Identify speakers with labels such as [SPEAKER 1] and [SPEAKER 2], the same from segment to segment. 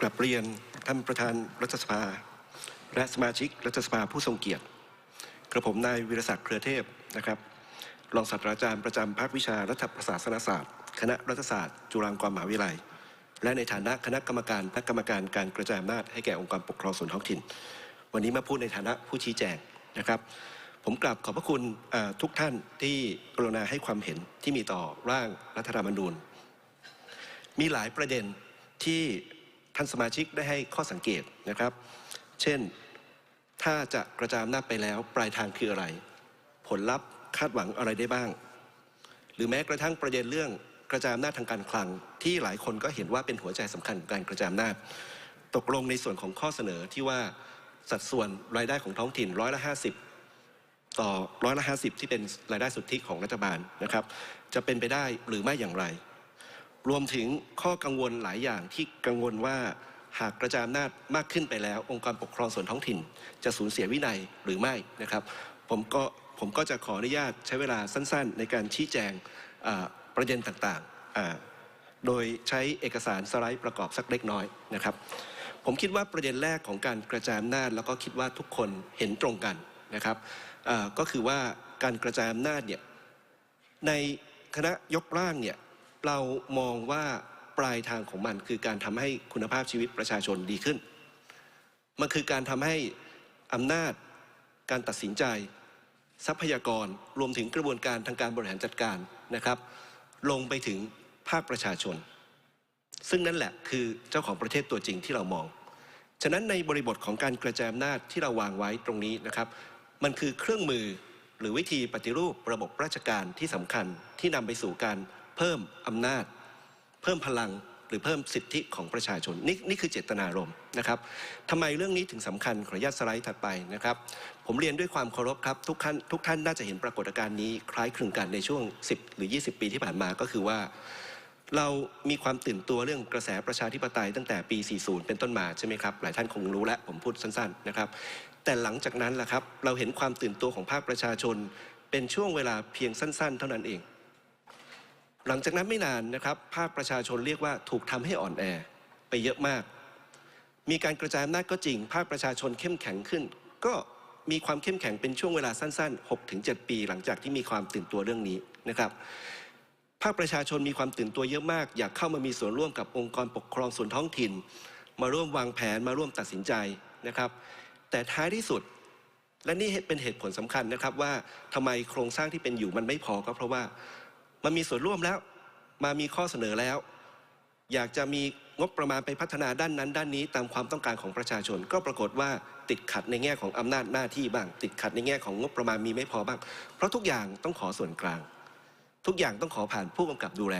[SPEAKER 1] กลับเรียนท่านประธานรัฐสภา และสมาชิกรัฐสภาผู้ทรงเกียรติ กระผมนายวิรศักดิ์เครือเทพนะครับรองศาสตราจารย์ประจำภาควิชารัฐประศาสนศาสตร์ คณะรัฐศาสตร์ จุฬาลงกรณ์มหาวิทยาลัย และในฐานะคณะกรรมการและกรรมการการกระจายอำนาจให้แก่องค์กรปกครองส่วนท้องถิ่น วันนี้มาพูดในฐานะผู้ชี้แจงนะครับ ผมกราบขอบพระคุณทุกท่านที่กรุณาให้ความเห็นที่มีต่อร่างรัฐธรรมนูญ มีหลายประเด็นที่ ท่านสมาชิกได้ให้ข้อสังเกตนะครับ เช่น ถ้าจะกระจายอำนาจไปแล้วปลายทางคืออะไร ผลลัพธ์คาดหวังอะไรได้บ้าง หรือแม้กระทั่งประเด็นเรื่องกระจายอำนาจทางการคลัง ที่หลายคนก็เห็นว่าเป็นหัวใจสำคัญของการกระจายอำนาจ ตกลงในส่วนของข้อเสนอที่ว่าสัดส่วนรายได้ของท้องถิ่นร้อยละห้าสิบต่อร้อยละห้าสิบที่เป็นรายได้สุทธิของรัฐบาลนะครับ จะเป็นไปได้หรือไม่อย่างไร รวมถึงข้อกังวลหลายอย่างที่กังวลว่าหากกระจายอำนาจมากขึ้นไปแล้ว องค์กรปกครองส่วนท้องถิ่น จะสูญเสียวินัยหรือไม่นะครับ ผมก็ผมก็จะขออนุญาตใช้เวลาสั้น ๆ ในการชี้แจงประเด็นต่างๆ โดยใช้เอกสารสไลด์ประกอบสักเล็กน้อยนะครับ ผมคิดว่าประเด็นแรกของการกระจายอำนาจแล้วก็คิดว่าทุกคนเห็นตรงกันนะครับก็คือว่าการกระจายอำนาจเนี่ยในคณะยกร่างเนี่ย เรามองว่าปลายทางของมันคือการทำให้คุณภาพชีวิตประชาชนดีขึ้น มันคือการทำให้อำนาจการตัดสินใจ ทรัพยากรรวมถึงกระบวนการทางการบริหารจัดการนะครับ ลงไปถึงภาคประชาชน ซึ่งนั่นแหละคือเจ้าของประเทศตัวจริงที่เรามอง ฉะนั้นในบริบทของการกระจายอำนาจที่เราวางไว้ตรงนี้นะครับ มันคือเครื่องมือหรือวิธีปฏิรูประบบราชการที่สำคัญที่นำไปสู่การ เพิ่มอำนาจ เพิ่มพลังหรือเพิ่มสิทธิของประชาชนนี่นี่คือเจตนารมณ์นะครับทำไมเรื่องนี้ถึงสำคัญขออนุญาตสไลด์ถัดไปนะครับ ผมเรียนด้วยความเคารพครับทุกท่านทุกท่านน่าจะเห็นปรากฏการณ์นี้คล้ายคลึงกันในช่วง 10 หรือ 20 ปีที่ผ่านมาก็คือว่า เรามีความตื่นตัวเรื่องกระแสประชาธิปไตยตั้งแต่ปี 40 เป็นต้นมาใช่ไหมครับหลายท่านคงรู้แล้วผมพูดสั้นๆนะครับแต่หลังจากนั้นล่ะครับเราเห็นความตื่นตัวของภาคประชาชน เป็นช่วงเวลาเพียงสั้น ๆ เท่านั้นเอง หลังจากนั้นไม่นานนะครับภาคประชาชนเรียกว่าถูกทำให้อ่อนแอไปเยอะมาก มีการกระจายอำนาจก็จริง ภาคประชาชนเข้มแข็งขึ้น ก็มีความเข้มแข็งเป็นช่วงเวลาสั้น ๆ 6-7 ปี หลังจากที่มีความตื่นตัวเรื่องนี้นะครับ ภาคประชาชนมีความตื่นตัวเยอะมาก อยากเข้ามามีส่วนร่วมกับองค์กรปกครองส่วนท้องถิ่น มาร่วมวางแผนมาร่วมตัดสินใจนะครับ แต่ท้ายที่สุดและนี่เป็นเหตุผลสำคัญนะครับว่าทำไมโครงสร้างที่เป็นอยู่มันไม่พอก็เพราะว่า มันมีส่วนร่วมแล้ว มามีข้อเสนอแล้ว อยากจะมีงบประมาณไปพัฒนาด้านนั้น ด้านนี้ตามความต้องการของประชาชน ก็ปรากฏว่าติดขัดในแง่ของอำนาจหน้าที่บ้าง ติดขัดในแง่ของงบประมาณมีไม่พอบ้าง เพราะทุกอย่างต้องขอส่วนกลาง ทุกอย่างต้องขอผ่านผู้กำกับดูแล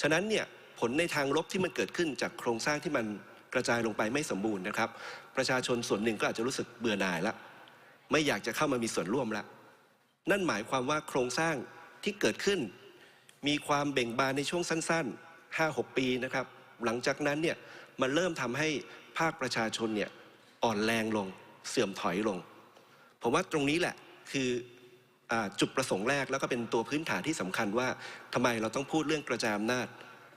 [SPEAKER 1] ฉะนั้นเนี่ยผลในทางลบที่มันเกิดขึ้นจากโครงสร้างที่มันกระจายลงไปไม่สมบูรณ์นะครับ ประชาชนส่วนหนึ่งก็อาจจะรู้สึกเบื่อหน่ายละไม่อยากจะเข้ามามีส่วนร่วมละนั่นหมายความว่าโครงสร้างที่เกิดขึ้น มีความเบ่งบานในช่วงสั้น ๆ 5-6 ปีนะครับ หลังจากนั้นเนี่ยมันเริ่มทำให้ภาคประชาชนเนี่ยอ่อนแรงลงเสื่อมถอยลง ผมว่าตรงนี้แหละคืออจุดประสงค์แรกแล้วก็เป็นตัวพื้นฐานที่สำคัญว่าทำไมเราต้องพูดเรื่องกระจายอำนาจ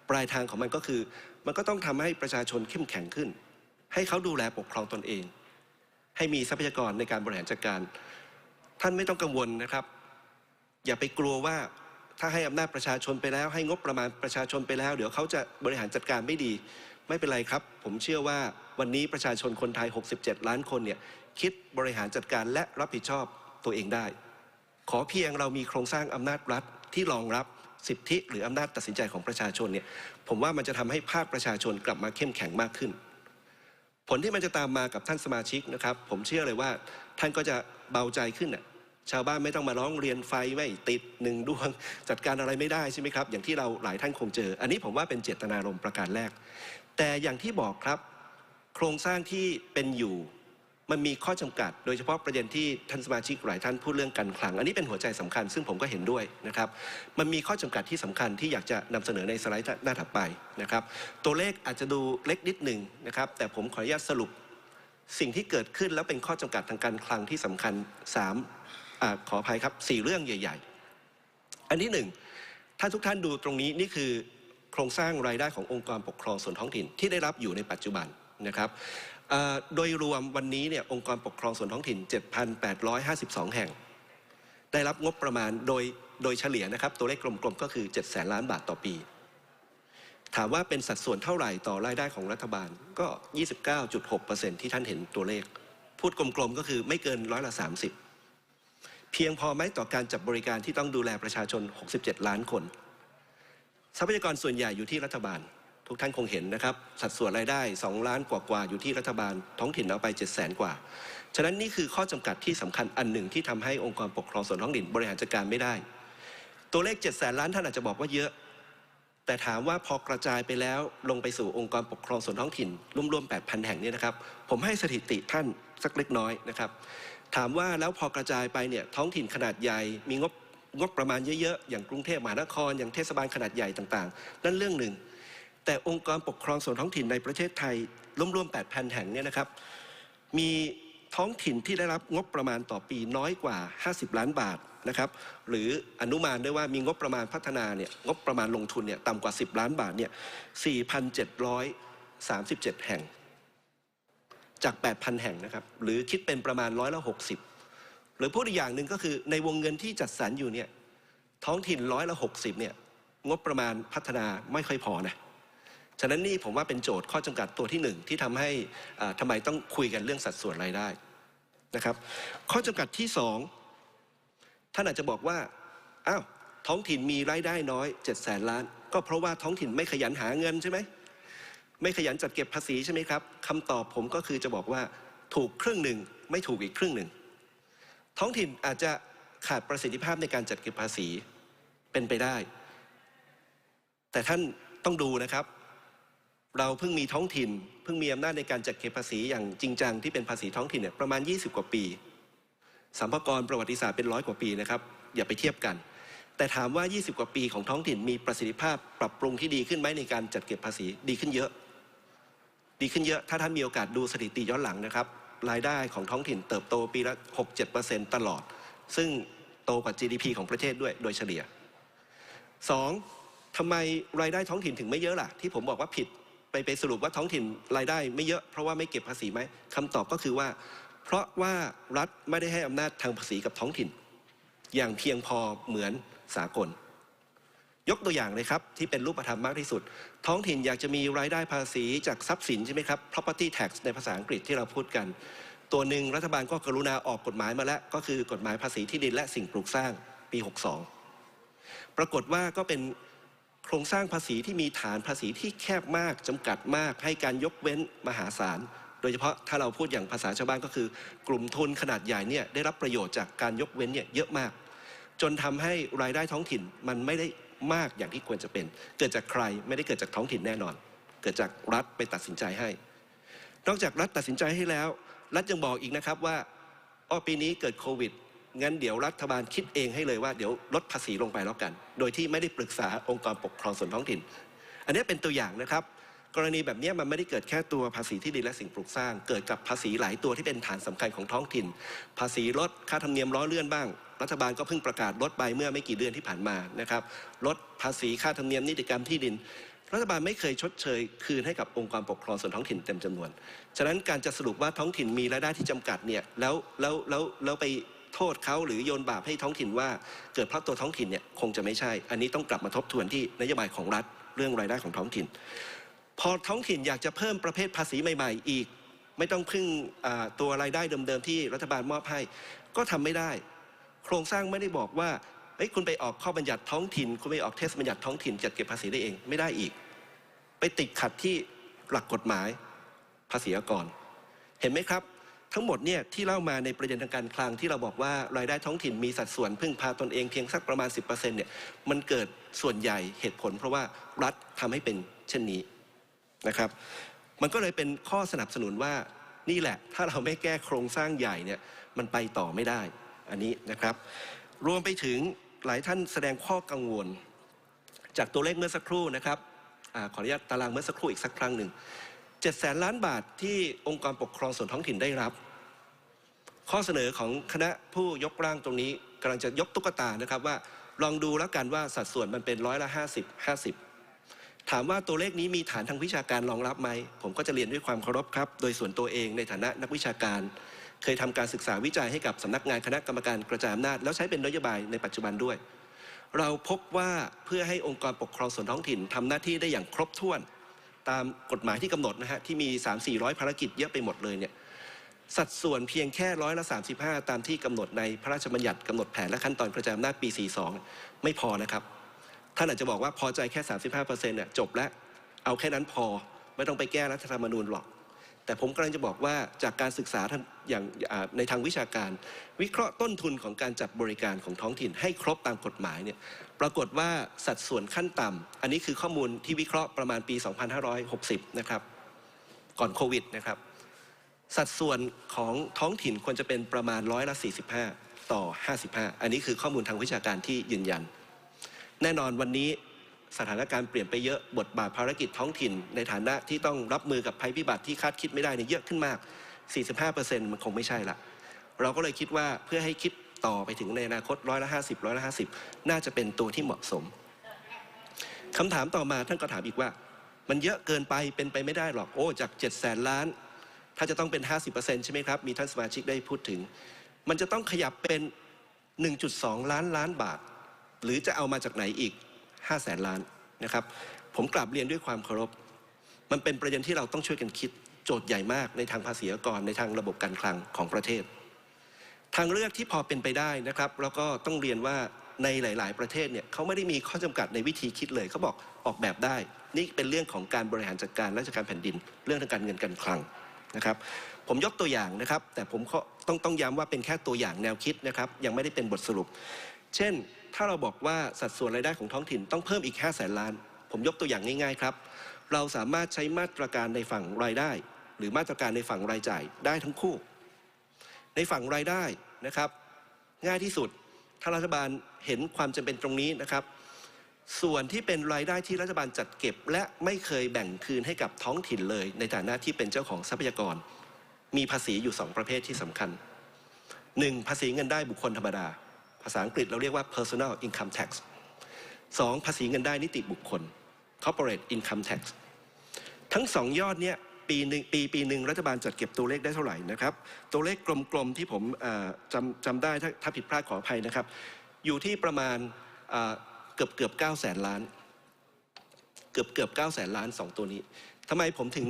[SPEAKER 1] ปลายทางของมันก็คือ มันก็ต้องทำให้ประชาชนเข้มแข็งขึ้น ให้เขาดูแลปกครองตนเอง ให้มีทรัพยากรในการบริหารจัดการ ท่านไม่ต้องกังวลนะครับ อย่าไปกลัวว่า ถ้าให้อำนาจประชาชนไปแล้ว ให้งบประมาณประชาชนไปแล้ว เดี๋ยวเขาจะบริหารจัดการไม่ดี ไม่เป็นไรครับ ผมเชื่อว่าวันนี้ประชาชนคนไทย 67 ล้านคนเนี่ยคิดบริหารจัดการและรับผิดชอบตัวเองได้ ขอเพียงเรามีโครงสร้างอำนาจรัฐที่รองรับสิทธิหรืออำนาจตัดสินใจของประชาชนเนี่ยผมว่ามันจะทำให้ภาคประชาชนกลับมาเข้มแข็งมากขึ้น ผลที่มันจะตามมากับท่านสมาชิกนะครับ ผมเชื่อเลยว่าท่านก็จะเบาใจขึ้นน่ะ ชาวบ้านไม่ต้องมาร้องเรียนไฟไม่ติดหนึ่งดวง จัดการอะไรไม่ได้ใช่ไหมครับ อย่างที่เราหลายท่านคงเจอ อันนี้ผมว่าเป็นเจตนารมณ์ประการแรก แต่อย่างที่บอกครับ โครงสร้างที่เป็นอยู่มันมีข้อจำกัด โดยเฉพาะประเด็นที่ท่านสมาชิกหลายท่านพูดเรื่องการคลัง อันนี้เป็นหัวใจสำคัญ ซึ่งผมก็เห็นด้วยนะครับ มันมีข้อจำกัดที่สำคัญที่อยากจะนำเสนอในสไลด์หน้าถัดไปนะครับ ตัวเลขอาจจะดูเล็กนิดหนึ่งนะครับ แต่ผมขออนุญาตสรุปสิ่งที่เกิดขึ้นแล้วเป็นข้อจำกัดทางการคลังที่สำคัญ 3 ขออภัยครับ4เรื่องใหญ่ ๆ อันที่หนึ่งถ้าทุกท่านดูตรงนี้นี่คือโครงสร้างรายได้ขององค์กรปกครองส่วนท้องถิ่นที่ได้รับอยู่ในปัจจุบันนะครับโดยรวมวันนี้เนี่ยองค์กรปกครองส่วนท้องถิ่น 7,852 แห่ง ได้รับงบประมาณโดยโดยเฉลี่ยนะครับ ตัวเลขกลมๆก็คือ7แสนล้านบาทต่อปี ถามว่าเป็นสัดส่วนเท่าไหร่ต่อรายได้ของรัฐบาลก็ 29.6%ที่ท่านเห็นตัวเลข พูดกลมๆก็คือไม่เกินร้อยละ 30 เพียงพอไหมต่อการจับบริการที่ต้องดูแลประชาชน 67 ล้านคน ทรัพยากรส่วนใหญ่อยู่ที่รัฐบาล ทุกท่านคงเห็นนะครับ สัดส่วนรายได้ 2 ล้านกว่าๆอยู่ที่รัฐบาล ท้องถิ่นเอาไป 7 0 0 0 0 0กว่า ฉะนั้นนี่คือข้อจำกัดที่สำคัญอันหนึ่งที่ทำให้องค์กรปกครองส่วนท้องถิ่นบริหารจัดการไม่ได้ ตัวเลข 7 0 0 0 0ล้านท่านอาจจะบอกว่าเยอะ แต่ถามว่าพอกระจายไปแล้วลงไปสู่องค์กรปกครองส่วนท้องถิ่นรวมๆ8,000 แห่งเนี่ยนะครับ ผมให้สถิติท่านสักเล็กน้อยนะครับ ถามว่าแล้วพอกระจายไปเนี่ยท้องถิ่นขนาดใหญ่มีงบงบประมาณเยอะๆ อย่างกรุงเทพมหานคร อย่างเทศบาลขนาดใหญ่ต่างๆ นั่นเรื่องหนึ่ง แต่องค์กรปกครองส่วนท้องถิ่นในประเทศไทยรวมๆ 8,000 แห่งเนี่ยนะครับ มีท้องถิ่นที่ได้รับงบประมาณต่อปีน้อยกว่า 50 ล้านบาทนะครับ หรืออนุมานได้ว่ามีงบประมาณพัฒนาเนี่ยงบประมาณลงทุนเนี่ยต่ำกว่า 10 ล้านบาทเนี่ย4,737 แห่ง จาก 8,000 แห่งนะครับ หรือคิดเป็นประมาณร้อยละ60หรือพูดอีกอย่างหนึ่งก็คือในวงเงินที่จัดสรรอยู่เนี่ยท้องถิ่นร้อยละ60เนี่ยงบประมาณพัฒนาไม่ค่อยพอนะฉะนั้นนี่ผมว่าเป็นโจทย์ข้อจำกัดตัวที่หนึ่งที่ทำให้อ่าทำไมต้องคุยกันเรื่องสัดส่วนรายได้นะครับ ข้อจำกัดที่สองท่านอาจจะบอกว่าอ้าวท้องถิ่นมีรายได้น้อย7จ็ดแสนล้าน ก็เพราะว่าท้องถิ่นไม่ขยันหาเงินใช่ไหม ไม่ขยันจัดเก็บภาษีใช่ไหมครับคำตอบผมก็คือจะบอกว่าถูกครึ่งหนึ่งไม่ถูกอีกครึ่งหนึ่ง ท้องถิ่นอาจจะขาดประสิทธิภาพในการจัดเก็บภาษีเป็นไปได้ แต่ท่านต้องดูนะครับ เราเพิ่งมีท้องถิ่น เพิ่งมีอำนาจในการจัดเก็บภาษีอย่างจริงจังที่เป็นภาษีท้องถิ่นเนี่ยประมาณ 20 กว่าปีสัมภากรประวัติศาสตร์เป็นร้อยกว่าปีนะครับ อย่าไปเทียบกัน แต่ถามว่า 20 กว่าปีของท้องถิ่นมีประสิทธิภาพปรับปรุงที่ดีขึ้นไหมในการจัดเก็บภาษีดีขึ้นเยอะ ดีขึ้นเยอะ ถ้าท่านมีโอกาสดูสถิติย้อนหลังนะครับ รายได้ของท้องถิ่นเติบโตปีละ 6-7%ตลอด ซึ่งโตกว่า GDP ของประเทศด้วยโดยเฉลี่ยสองทำไมรายได้ท้องถิ่นถึงไม่เยอะล่ะ ที่ผมบอกว่าผิดไปไปสรุปว่าท้องถิ่นรายได้ไม่เยอะเพราะว่าไม่เก็บภาษีไหมคำตอบก็คือว่า เพราะว่ารัฐไม่ได้ให้อำนาจทางภาษีกับท้องถิ่น อย่างเพียงพอเหมือนสากล ยกตัวอย่างเลยครับ ที่เป็นรูปธรรมมากที่สุด ท้องถิ่นอยากจะมีรายได้ภาษีจากทรัพย์สินใช่ไหมครับ property tax ในภาษาอังกฤษที่เราพูดกัน ตัวหนึ่งรัฐบาลก็กรุณาออกกฎหมายมาแล้ว ก็คือกฎหมายภาษีที่ดินและสิ่งปลูกสร้างปี 62 ปรากฏว่าก็เป็นโครงสร้างภาษีที่มีฐานภาษีที่แคบมากจำกัดมาก ให้การยกเว้นมหาศาลโดยเฉพาะถ้าเราพูดอย่างภาษาชาวบ้านก็คือ กลุ่มทุนขนาดใหญ่เนี่ยได้รับประโยชน์จากการยกเว้นเนี่ยเยอะมาก จนทำให้รายได้ท้องถิ่นมันไม่ได้ มากอย่างที่ควรจะเป็น เกิดจากใครไม่ได้เกิดจากท้องถิ่นแน่นอน เกิดจากรัฐไปตัดสินใจให้ นอกจากรัฐตัดสินใจให้แล้ว รัฐยังบอกอีกนะครับว่าอ้อปีนี้เกิดโควิดงั้นเดี๋ยวรัฐบาลคิดเองให้เลยว่าเดี๋ยวลดภาษีลงไปแล้วกัน โดยที่ไม่ได้ปรึกษาองค์กรปกครองส่วนท้องถิ่น อันนี้เป็นตัวอย่างนะครับ กรณีแบบนี้มันไม่ได้เกิดแค่ตัวภาษีที่ดินและสิ่งปลูกสร้าง เกิดกับภาษีหลายตัวที่เป็นฐานสำคัญของท้องถิ่น ภาษีลดค่าธรรมเนียมล้อเลื่อนบ้าง รัฐบาลก็เพิ่งประกาศลดไปเมื่อไม่กี่เดือนที่ผ่านมานะครับลดภาษีค่าธรรมเนียมนิติกรรมที่ดิน รัฐบาลไม่เคยชดเชย คืนให้กับองค์กรปกครองส่วนท้องถิ่นเต็มจำนวน ฉะนั้นการจะสรุปว่าท้องถิ่นมีรายได้ที่จำกัดเนี่ยแล้วแล้วแล้วแล้วไปโทษเขาหรือโยนบาปให้ท้องถิ่นว่าเกิดเพราะตัวท้องถิ่นเนี่ยคงจะไม่ใช่ อันนี้ต้องกลับมาทบทวนที่นโยบายของรัฐเรื่องรายได้ของท้องถิ่น พอท้องถิ่นอยากจะเพิ่มประเภทภาษีใหม่ ๆ อีก ไม่ต้องพึ่งตัวรายได้เดิมๆที่รัฐบาลมอบให้ ก็ทำไม่ได้ โครงสร้างไม่ได้บอกว่าเอ้ยคุณไปออกข้อบัญญัติท้องถิ่น คุณไปออกเทศบัญญัติท้องถิ่นจัดเก็บภาษีได้เองไม่ได้อีก ไปติดขัดที่หลักกฎหมายภาษีอากร เห็นไหมครับ ทั้งหมดเนี่ยที่เล่ามาในประเด็นทางการคลังที่เราบอกว่ารายได้ท้องถิ่นมีสัดส่วนพึ่งพาตนเองเพียงสักประมาณ 10%เนี่ยมันเกิดส่วนใหญ่เหตุผล เพราะว่ารัฐทำให้เป็นเช่นนี้ นะครับ มันก็เลยเป็นข้อสนับสนุนว่านี่แหละ ถ้าเราไม่แก้โครงสร้างใหญ่เนี่ยมันไปต่อไม่ได้อันนี้นะครับ รวมไปถึงหลายท่านแสดงข้อกังวล จากตัวเลขเมื่อสักครู่นะครับอขออนุญาตตารางเมื่อสักครู่อีกสักครั้งหนึ่ง7แสนล้านบาทที่องค์กรปกครองส่วนท้องถิ่นได้รับ ข้อเสนอของคณะผู้ยกร่างตรงนี้กำลังจะยกตุ๊กตานะครับว่าลองดูแล้วกันว่าสัดส่วนมันเป็นร้อยละ 50 50 ถามว่าตัวเลขนี้มีฐานทางวิชาการรองรับไหม ผมก็จะเรียนด้วยความเคารพครับ โดยส่วนตัวเองในฐานะนักวิชาการ เคยทำการศึกษาวิจัยให้กับสำนักงานคณะกรรมการกระจายอำนาจ แล้วใช้เป็นนโยบายในปัจจุบันด้วย เราพบว่าเพื่อให้องค์กรปกครองส่วนท้องถิ่นทำหน้าที่ได้อย่างครบถ้วน ตามกฎหมายที่กำหนดนะฮะที่มี 3 4 0 0 ภารกิจเยอะไปหมดเลยเนี่ยสัดส่วนเพียงแค่ร้อยละ35 ตามที่กำหนดในพระราชบัญญัติกำหนดแผนและขั้นตอนกระจายอำนาจปี 42 ไม่พอนะครับ ท่านอาจจะบอกว่าพอใจแค่ 35%เนี่ยจบแล้วเอาแค่นั้นพอไม่ต้องไปแก้รัฐธรรมนูญหรอก แต่ผมกำลังจะบอกว่าจากการศึกษาท่านอย่างในทางวิชาการ วิเคราะห์ต้นทุนของการจัดบริการของท้องถิ่นให้ครบตามกฎหมายเนี่ยปรากฏว่าสัดส่วนขั้นต่ำอันนี้คือข้อมูลที่วิเคราะห์ประมาณปี 2560 นะครับ ก่อนโควิดนะครับ สัดส่วนของท้องถิ่นควรจะเป็นประมาณร้อยละ45 ต่อ 55 อันนี้คือข้อมูลทางวิชาการที่ยืนยัน แน่นอนวันนี้สถานการณ์เปลี่ยนไปเยอะบทบาทภารกิจท้องถิ่น ในฐานะที่ต้องรับมือกับภัยพิบัติที่คาดคิดไม่ได้เนี่ยเยอะขึ้นมาก 45%มันคงไม่ใช่ละเราก็เลยคิดว่าเพื่อให้คิดต่อไปถึงในอนาคตร้อยละ50ร้อยละ50 น่าจะเป็นตัวที่เหมาะสมคำถามต่อมาท่านก็ถามอีกว่า มันเยอะเกินไปเป็นไปไม่ได้หรอกโอ้จาก7แสนล้าน ถ้าจะต้องเป็น 50%ใช่ไหมครับ มีท่านสมาชิกได้พูดถึง มันจะต้องขยับเป็น 1.2 ล้านล้านบาท หรือจะเอามาจากไหนอีก5แสนล้านนะครับ ผมกลับเรียนด้วยความเคารพ มันเป็นประเด็นที่เราต้องช่วยกันคิดโจทย์ใหญ่มากในทางภาษีอากรในทางระบบการคลังของประเทศ ทางเลือกที่พอเป็นไปได้นะครับ แล้วก็ต้องเรียนว่าในหลาย ๆ ประเทศเนี่ยเขาไม่ได้มีข้อจำกัดในวิธีคิดเลยเขาบอกออกแบบได้ นี่เป็นเรื่องของการบริหารจัดการราชการแผ่นดิน เรื่องทางการเงินการคลังนะครับผมยกตัวอย่างนะครับ แต่ผมก็ต้องต้องย้ำว่าเป็นแค่ตัวอย่างแนวคิดนะครับ ยังไม่ได้เป็นบทสรุป เช่น ถ้าเราบอกว่าสัดส่วนรายได้ของท้องถิ่นต้องเพิ่มอีก5แสนล้าน ผมยกตัวอย่างง่ายๆครับ เราสามารถใช้มาตรการในฝั่งรายได้ หรือมาตรการในฝั่งรายจ่ายได้ทั้งคู่ ในฝั่งรายได้นะครับ ง่ายที่สุดถ้ารัฐบาลเห็นความจำเป็นตรงนี้นะครับ ส่วนที่เป็นรายได้ที่รัฐบาลจัดเก็บ และไม่เคยแบ่งคืนให้กับท้องถิ่นเลย ในฐานะที่เป็นเจ้าของทรัพยากร มีภาษีอยู่ 2 ประเภทที่สำคัญ 1. ภาษีเงินได้บุคคลธรรมดา ภาษาอังกฤษเราเรียกว่า personal income tax 2. ภาษีเงินได้นิติบุคคล corporate income tax ทั้งสองยอดเนี้ยปีหนึ่งปีปีหนึ่งรัฐบาลจัดเก็บตัวเลขได้เท่าไหร่นะครับ ตัวเลขกลมๆที่ผมจำจำได้ถ้าถ้าผิดพลาดขออภัยนะครับ อยู่ที่ประมาณเกือบเกือบเก้าแสนล้าน เกือบเกือบเก้าแสนล้านสองตัวนี้ทำไมผมถึง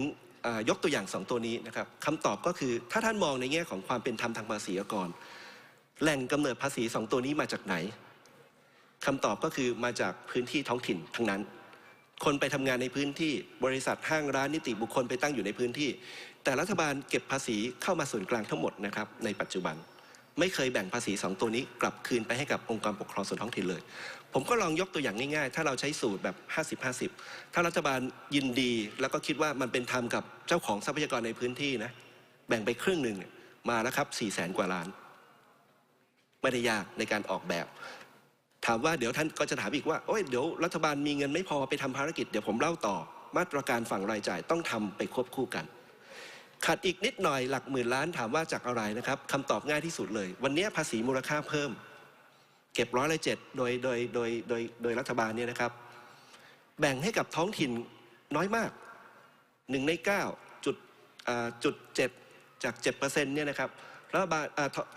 [SPEAKER 1] ยกตัวอย่างสองตัวนี้นะครับคำตอบก็คือถ้าท่านมองในแง่ของความเป็นธรรมทางภาษีอากร แหล่งกำเนิดภาษีสองตัวนี้มาจากไหนคำตอบก็คือมาจากพื้นที่ท้องถิ่นทั้งนั้น คนไปทำงานในพื้นที่บริษัทห้างร้านนิติบุคคลไปตั้งอยู่ในพื้นที่ แต่รัฐบาลเก็บภาษีเข้ามาส่วนกลางทั้งหมดนะครับในปัจจุบัน ไม่เคยแบ่งภาษีสองตัวนี้กลับคืนไปให้กับองค์กรปกครองส่วนท้องถิ่นเลย ผมก็ลองยกตัวอย่างง่ายๆ ถ้าเราใช้สูตรแบบ 50-50 ถ้ารัฐบาลยินดีแล้วก็คิดว่ามันเป็นธรรมกับเจ้าของทรัพยากรในพื้นที่นะแบ่งไปครึ่งหนึ่งมาแล้วครับ4 0 0แสนกว่าล้าน ไม่ได้ยากในการออกแบบ ถามว่าเดี๋ยวท่านก็จะถามอีกว่าโอ้ยเดี๋ยวรัฐบาลมีเงินไม่พอไปทำภารกิจเดี๋ยวผมเล่าต่อ มาตรการฝั่งรายจ่ายต้องทำไปควบคู่กันขัดอีกนิดหน่อยหลักหมื่นล้านถามว่าจากอะไรนะครับคำตอบง่ายที่สุดเลย วันนี้ภาษีมูลค่าเพิ่ม เก็บร้อยละเจ็ดโดยโดยโดยโดยโดยรัฐบาลเนี่ยนะครับ แบ่งให้กับท้องถิ่นน้อยมากหนึ่งในเก้าจุดจุดเจ็ดจากเจ็ดเปอร์เซ็นต์เนี่ยนะครับ รัฐบาล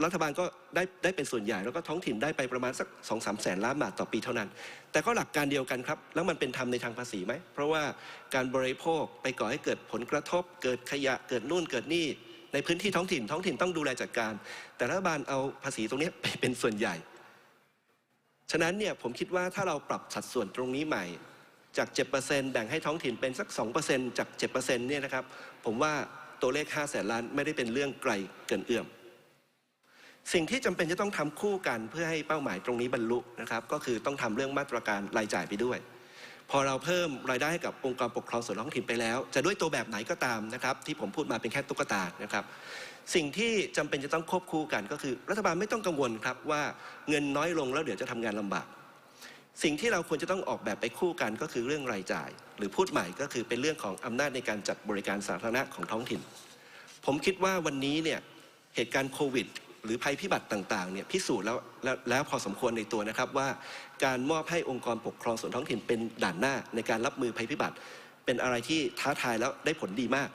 [SPEAKER 1] รัฐบาลก็ได้ได้เป็นส่วนใหญ่แล้วก็ท้องถิ่นได้ไปประมาณสักสองสามแสนล้านบาทต่อปีเท่านั้น แต่ก็หลักการเดียวกันครับ แล้วมันเป็นธรรมในทางภาษีไหม เพราะว่าการบริโภคไปก่อให้เกิดผลกระทบ เกิดขยะเกิดนู่นเกิดนี่ในพื้นที่ท้องถิ่นท้องถิ่นต้องดูแลจัดการ แต่รัฐบาลเอาภาษีตรงนี้ไปเป็นส่วนใหญ่ ฉะนั้นเนี่ยผมคิดว่าถ้าเราปรับสัดส่วนตรงนี้ใหม่จาก7%แบ่งให้ท้องถิ่นเป็นสัก 2%จาก7%เนี่ยนะครับ ผมว่าตัวเลข 5 แสนล้านไม่ได้เป็นเรื่องไกลเกินเอื้อม สิ่งที่จำเป็นจะต้องทำคู่กันเพื่อให้เป้าหมายตรงนี้บรรลุนะครับ ก็คือต้องทำเรื่องมาตรการรายจ่ายไปด้วย พอเราเพิ่มรายได้ให้กับองค์กรปกครองส่วนท้องถิ่นไปแล้ว จะด้วยตัวแบบไหนก็ตามนะครับ ที่ผมพูดมาเป็นแค่ตุ๊กตานะครับ สิ่งที่จำเป็นจะต้องควบคู่กันก็คือ รัฐบาลไม่ต้องกังวลครับว่าเงินน้อยลงแล้วเดี๋ยวจะทำงานลำบาก สิ่งที่เราควรจะต้องออกแบบไปคู่กันก็คือเรื่องรายจ่าย หรือพูดใหม่ก็คือเป็นเรื่องของอำนาจในการจัดบริการสาธารณะของท้องถิ่น ผมคิดว่าวันนี้เนี่ยเหตุการณ์โควิด หรือภัยพิบัติต่างๆเนี่ยพิสูจน์แล้วแล้วลวพอสมควรในตัวนะครับว่าการมอบให้องค์กรปกครองส่วนท้องถิ่นเป็นด่านหน้าในการรับมือภัยพิบัติ เป็นอะไรที่ท้าทายแล้วได้ผลดีมาก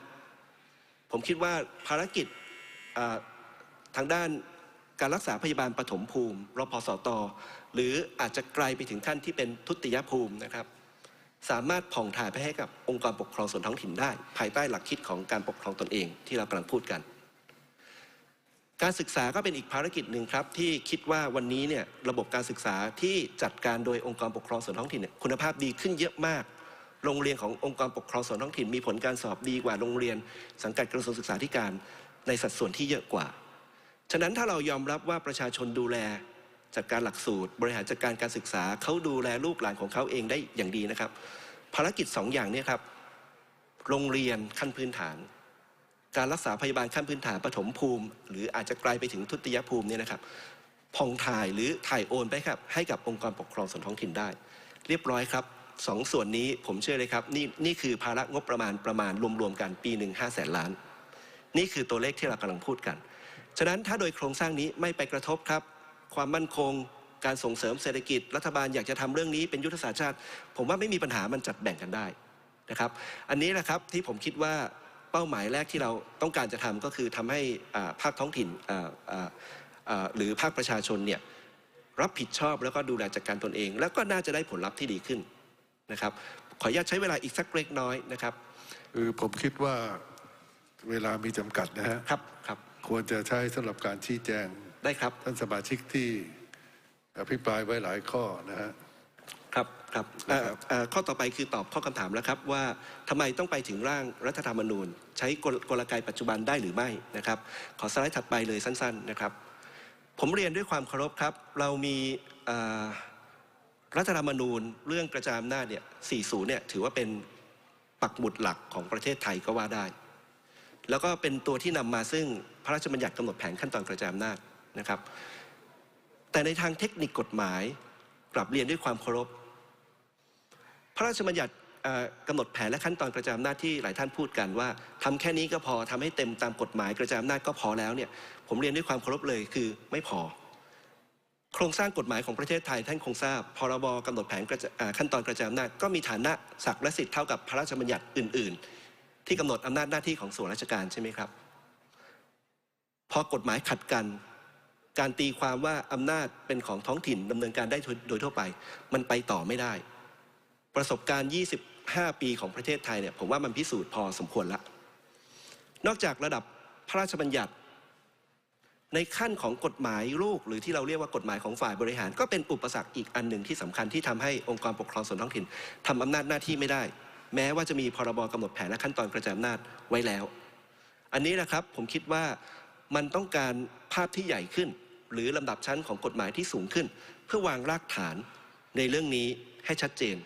[SPEAKER 1] ผมคิดว่าภารกิจทางด้านการรักษาพยาบาลปฐมภูมิรพสต หรืออาจจะไกลไปถึงขั้นที่เป็นทุติยภูมินะครับ สามารถผ่องถ่ายไปให้กับองค์กรปกครองส่วนท้องถิ่นได้ ภายใต้หลักคิดของการปกครองตนเองที่เรากำลังพูดกัน การศึกษาก็เป็นอีกภารกิจหนึ่งครับ ที่คิดว่าวันนี้เนี่ยระบบการศึกษาที่จัดการโดยองค์กรปกครองส่วนท้องถิ่นเนี่ยคุณภาพดีขึ้นเยอะมาก โรงเรียนขององค์กรปกครองส่วนท้องถิ่น มีผลการสอบดีกว่าโรงเรียน สังกัดกระทรวงศึกษาธิการในสัดส่วนที่เยอะกว่า ฉะนั้นถ้าเรายอมรับว่าประชาชนดูแลจัดการหลักสูตร บริหารจัดการการศึกษาเขาดูแลลูกหลานของเขาเองได้อย่างดีนะครับ ภารกิจสองอย่างเนี้ครับ โรงเรียนขั้นพื้นฐาน การรักษาพยาบาลขั้นพื้นฐานปฐมภูมิ หรืออาจจะไกลไปถึงทุติยภูมิเนี่ยนะครับพองถ่ายหรือถ่ายโอนไปครับให้กับองค์กรปกครองส่วนท้องถิ่นได้ เรียบร้อยครับสองส่วนนี้ผมเชื่อเลยครับนี่นี่คือภาระงบประมาณประมาณรวมๆกันปีหนึ่งห้าแสนล้าน นี่คือตัวเลขที่เรากำลังพูดกัน ฉะนั้นถ้าโดยโครงสร้างนี้ไม่ไปกระทบครับ ความมั่นคงการส่งเสริมเศรษฐกิจ รัฐบาลอยากจะทำเรื่องนี้เป็นยุทธศาสตร์ชาติ ผมว่าไม่มีปัญหามันจัดแบ่งกันได้นะครับ อันนี้แหละครับที่ผมคิดว่า เป้าหมายแรกที่เราต้องการจะทำก็คือทำให้อ่าภาคท้องถิ่นอ่าอ่าอ่าหรือภาคประชาชนเนี่ยรับผิดชอบแล้วก็ดูแลจัดการตนเอง แล้วก็น่าจะได้ผลลัพธ์ที่ดีขึ้นนะครับ ขออนุญาตใช้เวลาอีกสักเล็กน้อยนะครับ
[SPEAKER 2] คือผมคิดว่าเวลามีจำกัดนะฮะ
[SPEAKER 1] ครับครับ
[SPEAKER 2] ควรจะใช้สำหรับการชี้แจง
[SPEAKER 1] ได้ครับ
[SPEAKER 2] ท่านสมาชิกที่อภิปรายไว้หลายข้อนะฮะ
[SPEAKER 1] ครับครับเอ่อเอ่อข้อต่อไปคือตอบข้อคำถามแล้วครับว่าทำไมต้องไปถึงร่างรัฐธรรมนูญ ใช้กลกลไกปัจจุบันได้หรือไม่นะครับ ขอสไลด์ถัดไปเลยสั้น ๆนะครับ ผมเรียนด้วยความเคารพครับ เรามีเอ่อรัฐธรรมนูญเรื่องกระจายอำนาจเนี่ย 40 เนี่ยถือว่าเป็นปักหมุดหลักของประเทศไทยก็ว่าได้ แล้วก็เป็นตัวที่นำมาซึ่งพระราชบัญญัติกำหนดแผนขั้นตอนกระจายอำนาจนะครับ แต่ในทางเทคนิคกฎหมายกลับเรียนด้วยความเคารพ พระราชบัญญัติกำหนดแผนและขั้นตอนกระจายอำนาจที่หลายท่านพูดกันว่าทำแค่นี้ก็พอทำให้เต็มตามกฎหมายกระจายอำนาจก็พอแล้วเนี่ยผมเรียนด้วยความเคารพเลยคือไม่พอ โครงสร้างกฎหมายของประเทศไทยท่านคงทราบพรบกำหนดแผนขั้นตอนกระจายอำนาจก็มีฐานะศักดิ์และสิทธิ์เท่ากับพระราชบัญญัติอื่น ๆ ที่กำหนดอำนาจหน้าที่ของส่วนราชการใช่ไหมครับ พอกฎหมายขัดกันการตีความว่าอำนาจเป็นของท้องถิ่นดำเนินการได้โดยทั่วไป มันไปต่อไม่ได้ ประสบการณ์ 25 ปีของประเทศไทยเนี่ยผมว่ามันพิสูจน์พอสมควรละ นอกจากระดับพระราชบัญญัติ ในขั้นของกฎหมายลูก หรือที่เราเรียกว่ากฎหมายของฝ่ายบริหาร ก็เป็นอุปสรรคอีกอันหนึ่งที่สำคัญที่ทำให้องค์กรปกครองส่วนท้องถิ่นทำอำนาจหน้าที่ไม่ได้ แม้ว่าจะมีพรบกำหนดแผนและขั้นตอนกระจายอำนาจไว้แล้ว อันนี้แหละครับผมคิดว่ามันต้องการภาพที่ใหญ่ขึ้น หรือลำดับชั้นของกฎหมายที่สูงขึ้น เพื่อวางรากฐานในเรื่องนี้ให้ชัดเจน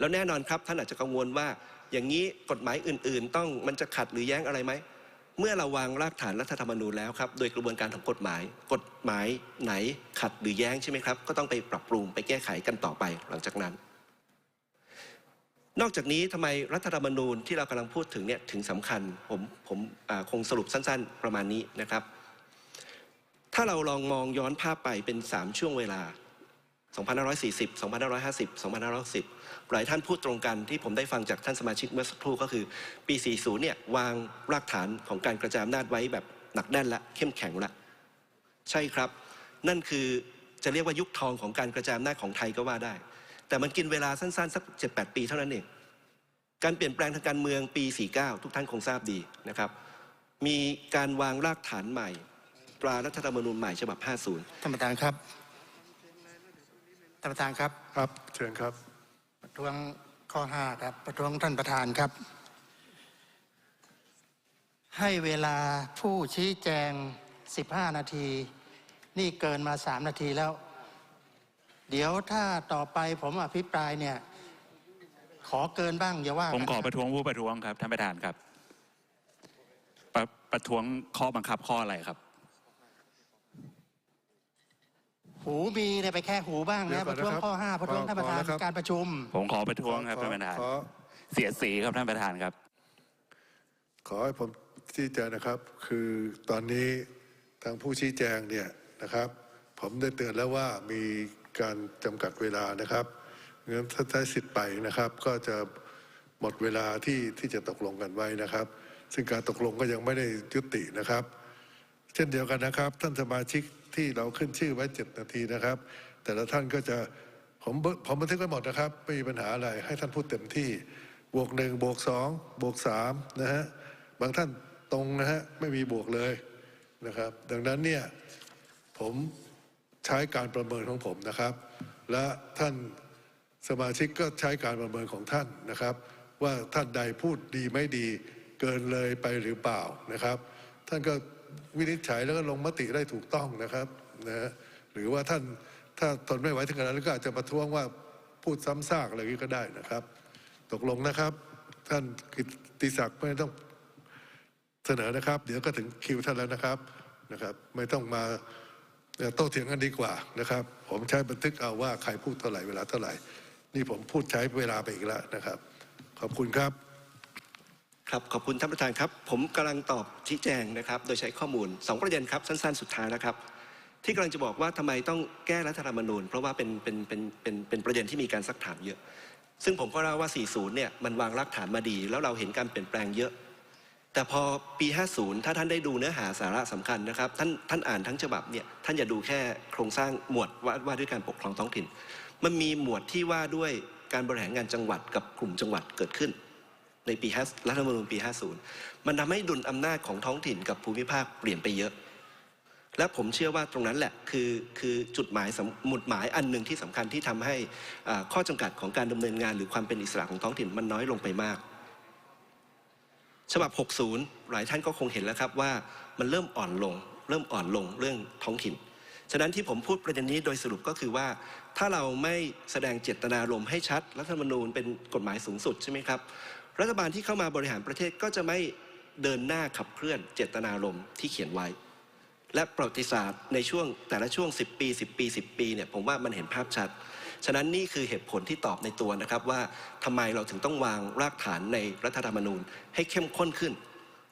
[SPEAKER 1] แล้วแน่นอนครับท่านอาจจะกังวลว่า อย่างนี้กฎหมายอื่น ๆ ต้องมันจะขัดหรือแย้งอะไรไหมเมื่อเราวางรากฐานรัฐธรรมนูญแล้วครับโดยกระบวนการของกฎหมาย กฎหมายไหนขัดหรือแย้งใช่ไหมครับ ก็ต้องไปปรับปรุงไปแก้ไขกันต่อไปหลังจากนั้น นอกจากนี้ทำไมรัฐธรรมนูญที่เรากำลังพูดถึงเนี่ยถึงสำคัญผมผมคงสรุปสั้น ๆ ประมาณนี้นะครับ ถ้าเราลองมองย้อนภาพไปเป็น 3 ช่วงเวลา 2540 2550 2560 หลายท่านพูดตรงกันที่ผมได้ฟังจากท่านสมาชิกเมื่อสักครู่ก็คือ ปี 40 เนี่ยวางรากฐานของการกระจายอำนาจไว้แบบหนักแน่นและเข้มแข็งละ ใช่ครับ นั่นคือจะเรียกว่ายุคทองของการกระจายอำนาจของไทยก็ว่าได้ แต่มันกินเวลาสั้นๆ สัก 7-8 ปีเท่านั้นเอง การเปลี่ยนแปลงทางการเมืองปี 49 ทุกท่านคงทราบดีนะครับมีการวางรากฐานใหม่ตรารัฐธรรมนูญใหม่ฉบับ 50
[SPEAKER 3] ท่านประธานครับ ท่านประธานครับ
[SPEAKER 2] ครับเชิญครับ
[SPEAKER 3] ประ ท้วงข้อห้าครับ ประท้วงท่านประธานครับ ให้เวลาผู้ชี้แจง 15 นาที นี่เกินมา 3 นาทีแล้ว เดี๋ยวถ้าต่อไปผมอภิปรายเนี่ย ขอเกินบ้างอย่าว่า
[SPEAKER 4] ผมขอประท้วงผู้ประท้วงครับท่านประธานครับ ประประท้วงข้อบังคับข้ออะไรครับ
[SPEAKER 3] หูมีเนี่ยไปแค่หูบ้าง
[SPEAKER 2] เดี๋ย
[SPEAKER 3] นะ
[SPEAKER 2] ว
[SPEAKER 3] ป
[SPEAKER 2] ก่อน
[SPEAKER 3] ระท้วง
[SPEAKER 2] นะครับ
[SPEAKER 3] ข้อห้าประท้วง
[SPEAKER 2] พอ
[SPEAKER 3] ท่านประธาน
[SPEAKER 2] พอแล้วครับ
[SPEAKER 3] การประชุม
[SPEAKER 4] ผมขอประท้วงครับ
[SPEAKER 2] ขอ
[SPEAKER 4] ท่านประธาน
[SPEAKER 2] ขอ
[SPEAKER 4] เสียสีครับท่านประธานครับ
[SPEAKER 2] ขอให้ผมชี้แจงนะครับ คือตอนนี้ทางผู้ชี้แจงเนี่ยนะครับ ผมได้เตือนแล้วว่ามีการจำกัดเวลานะครับงั้นถ้าใช้สิทธิ์ไปนะครับ ก็จะหมดเวลาที่ที่จะตกลงกันไว้นะครับ ซึ่งการตกลงก็ยังไม่ได้ยุตินะครับ เช่นเดียวกันนะครับ ท่านสมาชิก ที่เราขึ้นชื่อไว้เจ็ดนาทีนะครับ แต่ละท่านก็จะผมผมบันทึกไว้หมดนะครับ ไม่มีปัญหาอะไรให้ท่านพูดเต็มที่บวกหนึ่งบวกสองบวกสามนะฮะบางท่านตรงนะฮะไม่มีบวกเลยนะครับ ดังนั้นเนี่ยผมใช้การประเมินของผมนะครับ และท่านสมาชิกก็ใช้การประเมินของท่านนะครับ ว่าท่านใดพูดดีไม่ดีเกินเลยไปหรือเปล่านะครับ ท่านก็ วินิจฉัยแล้วก็ลงมติได้ถูกต้องนะครับนะฮะหรือว่าท่านถ้าทนไม่ไหวถึงขนาดนั้นก็อาจจะประท้วงว่าพูดซ้ำซากอะไรอย่างนี้ก็ได้นะครับ ตกลงนะครับ ท่านกิติศักดิ์ไม่ต้องเสนอนะครับ เดี๋ยวก็ถึงคิวท่านแล้วนะครับนะครับ ไม่ต้องมาโต้เถียงกันดีกว่านะครับ ผมใช้บันทึกเอาว่าใครพูดเท่าไหร่เวลาเท่าไหร่ นี่ผมพูดใช้เวลาไปอีกแล้วนะครับ ขอบคุณครับ
[SPEAKER 1] ครับขอบคุณท่านประธานครับ ผมกำลังตอบชี้แจงนะครับ โดยใช้ข้อมูล 2 ประเด็นครับสั้นๆ สุดท้ายนะครับ ที่กำลังจะบอกว่าทำไมต้องแก้รัฐธรรมนูญ เพราะว่าเป็นเป็นเป็นเป็นเป็นประเด็นที่มีการซักถามเยอะ ซึ่งผมก็เล่าว่า 40 เนี่ยมันวางรากฐานมาดี แล้วเราเห็นการเปลี่ยนแปลงเยอะ แต่พอปี 50 ถ้าท่านได้ดูเนื้อหาสาระสำคัญนะครับท่านท่านอ่านทั้งฉบับเนี่ยท่านอย่าดูแค่โครงสร้างหมวดว่าว่าด้วยการปกครองท้องถิ่น มันมีหมวดที่ว่าด้วยการบริหารงานจังหวัดกับกลุ่มจังหวัดเกิดขึ้น ในปีรัฐธรรมนูญปี 50 มันทำให้ดุลอำนาจของท้องถิ่นกับภูมิภาคเปลี่ยนไปเยอะ และผมเชื่อว่าตรงนั้นแหละคือคือจุดหมายหมุดหมายอันหนึ่งที่สำคัญที่ทำให้ข้อจำกัดของการดำเนินงาน หรือความเป็นอิสระของท้องถิ่นมันน้อยลงไปมาก ฉบับ 60 หลายท่านก็คงเห็นแล้วครับว่ามันเริ่มอ่อนลง เริ่มอ่อนลงเรื่องท้องถิ่นฉะนั้นที่ผมพูดประเด็นนี้โดยสรุปก็คือว่า ถ้าเราไม่แสดงเจตนารมณ์ให้ชัดรัฐธรรมนูญเป็นกฎหมายสูงสุดใช่ไหมครับ รัฐบาลที่เข้ามาบริหารประเทศก็จะไม่เดินหน้าขับเคลื่อนเจตนารมณ์ที่เขียนไว้ และประวัติศาสตร์ในช่วงแต่ละช่วง 10 ปี 10 ปี 10 ปีเนี่ยผมว่ามันเห็นภาพชัด ฉะนั้นนี่คือเหตุผลที่ตอบในตัวนะครับว่าทำไมเราถึงต้องวางรากฐานในรัฐธรรมนูญ ให้เข้มข้นขึ้น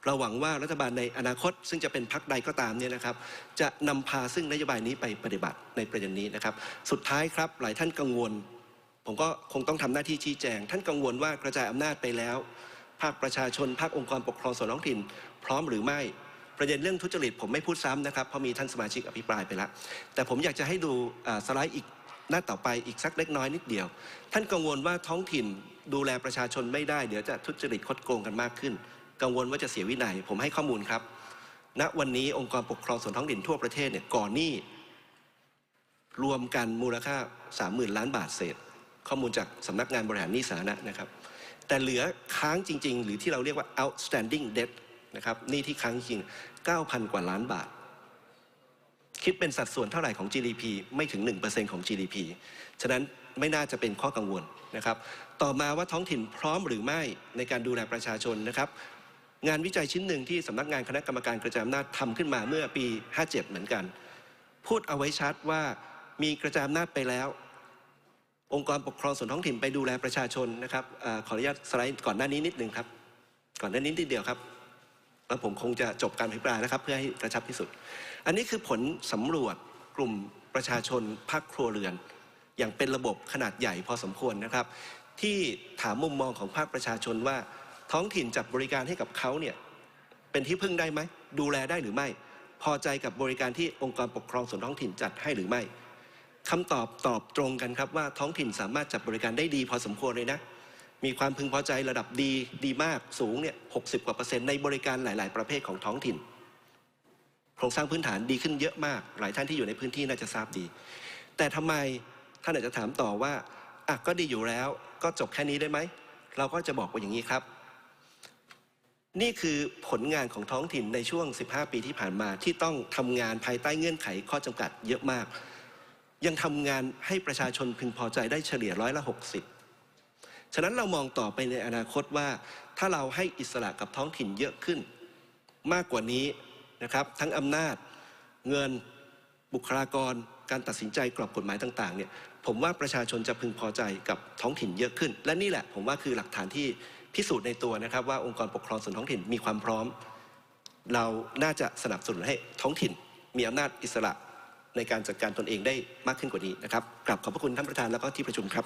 [SPEAKER 1] เราหวังว่ารัฐบาลในอนาคต ซึ่งจะเป็นพักใดก็ตามเนี่ยนะครับ จะนำพาซึ่งนโยบายนี้ไปปฏิบัติในประเด็นนี้นะครับ สุดท้ายครับหลายท่านกังวล ผมก็คงต้องทำหน้าที่ชี้แจง ท่านกังวลว่ากระจายอำนาจไปแล้ว ภาคประชาชนภาคองค์กรปกครองส่วนท้องถิ่น พร้อมหรือไม่ประเด็นเรื่องทุจริตผมไม่พูดซ้ำนะครับเพราะมีท่านสมาชิกอภิปรายไปแล้ว แต่ผมอยากจะให้ดูสไลด์อีกหน้าต่อไปอีกสักเล็กน้อยนิดเดียว ท่านกังวลว่าท้องถิ่นดูแลประชาชนไม่ได้ เดี๋ยวจะทุจริตคดโกงกันมากขึ้น กังวลว่าจะเสียวินัย ผมให้ข้อมูลครับณวันนี้องค์กรปกครองส่วนท้องถิ่นทั่วประเทศเนี่ยก่อนหนี้รวมกันมูลค่า 30,000 ล้านบาทเศษ ข้อมูลจากสำนักงานบริหารหนี้สาธารณะนะครับ แต่เหลือค้างจริง ๆ หรือที่เราเรียกว่า outstanding debt นะครับหนี้ที่ค้างจริง 9,000 กว่าล้านบาท คิดเป็นสัดส่วนเท่าไหร่ของ GDP ไม่ถึง 1%ของ GDP ฉะนั้นไม่น่าจะเป็นข้อกังวลนะครับ ต่อมาว่าท้องถิ่นพร้อมหรือไม่ในการดูแลประชาชนนะครับงานวิจัยชิ้นหนึ่งที่สำนักงานคณะกรรมการกระจายอำนาจทำขึ้นมาเมื่อปี 57 เหมือนกัน พูดเอาไว้ชัดว่ามีกระจายอำนาจไปแล้ว องค์กรปกครองส่วนท้องถิ่นไปดูแลประชาชนนะครับอขออนุญาตสไลด์ก่อนหน้านี้นิดหนึ่งครับ ก่อนหน้านี้นิดเดียวครับแล้วผมคงจะจบการอภิปรายนะครับ เพื่อให้กระชับที่สุด อันนี้คือผลสำรวจกลุ่มประชาชนภาคครัวเรือน อย่างเป็นระบบขนาดใหญ่พอสมควรนะครับ ที่ถามมุมมองของภาคประชาชนว่าท้องถิ่นจัดบริการให้กับเขาเนี่ยเป็นที่พึ่งได้ไหมดูแลได้หรือไม่ พอใจกับบริการที่องค์กรปกครองส่วนท้องถิ่นจัดให้หรือไม่ คำตอบตอบตรงกันครับว่าท้องถิ่นสามารถจัดบริการได้ดีพอสมควรเลยนะ มีความพึงพอใจระดับดีดีมากสูงเนี่ยหกกว่าเปอร์เซ็นต์ในบริการหลาย ๆ ประเภทของท้องถิ่น โครงสร้างพื้นฐานดีขึ้นเยอะมาก หลายท่านที่อยู่ในพื้นที่น่าจะทราบดี แต่ทำไมท่านอาจจะถามต่อว่าอะก็ดีอยู่แล้วก็จบแค่นี้ได้ไหม เราก็จะบอกว่าอย่างนี้ครับ นี่คือผลงานของท้องถิ่นในช่วง 15 ปีที่ผ่านมาที่ต้องทำงานภายใต้เงื่อนไขข้อจำกัดเยอะมาก ยังทำงานให้ประชาชนพึงพอใจได้เฉลี่ยร้อยละ 60 ฉะนั้นเรามองต่อไปในอนาคตว่า ถ้าเราให้อิสระกับท้องถิ่นเยอะขึ้น มากกว่านี้นะครับ ทั้งอำนาจเงินบุคลากร การตัดสินใจกรอบกฎหมายต่างๆเนี่ยผมว่าประชาชนจะพึงพอใจกับท้องถิ่นเยอะขึ้น และนี่แหละผมว่าคือหลักฐานที่พิสูจน์ในตัวนะครับ ว่าองค์กรปกครองส่วนท้องถิ่นมีความพร้อม เราน่าจะสนับสนุนให้ท้องถิ่นมีอำนาจอิสระ ในการจัดการตนเองได้มากขึ้นกว่านี้นะครับกลับขอบพระคุณท่านประธานแล้วก็ที่ประชุมครับ